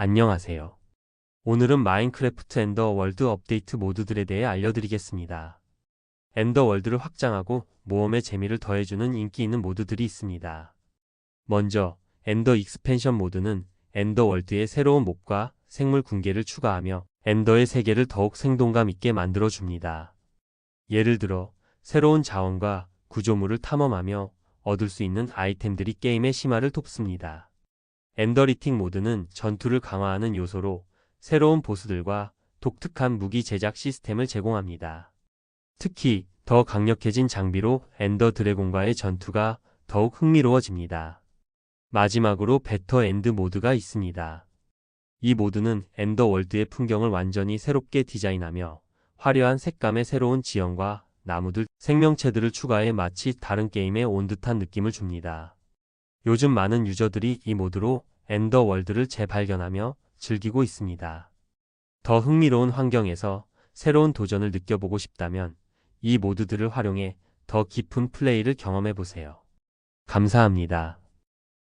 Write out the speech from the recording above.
안녕하세요. 오늘은 마인크래프트 엔더 월드 업데이트 모드들에 대해 알려드리겠습니다. 엔더 월드를 확장하고 모험의 재미를 더해주는 인기 있는 모드들이 있습니다. 먼저 엔더 익스펜션 모드는 엔더 월드에 새로운 몹과 생물 군계를 추가하며 엔더의 세계를 더욱 생동감 있게 만들어줍니다. 예를 들어 새로운 자원과 구조물을 탐험하며 얻을 수 있는 아이템들이 게임의 심화를 돕습니다. 엔더리팅 모드는 전투를 강화하는 요소로 새로운 보스들과 독특한 무기 제작 시스템을 제공합니다. 특히 더 강력해진 장비로 엔더 드래곤과의 전투가 더욱 흥미로워집니다. 마지막으로 베터 엔드 모드가 있습니다. 이 모드는 엔더 월드의 풍경을 완전히 새롭게 디자인하며 화려한 색감의 새로운 지형과 나무들, 생명체들을 추가해 마치 다른 게임에 온 듯한 느낌을 줍니다. 요즘 많은 유저들이 이 모드로 엔더 월드를 재발견하며 즐기고 있습니다. 더 흥미로운 환경에서 새로운 도전을 느껴보고 싶다면 이 모드들을 활용해 더 깊은 플레이를 경험해 보세요. 감사합니다.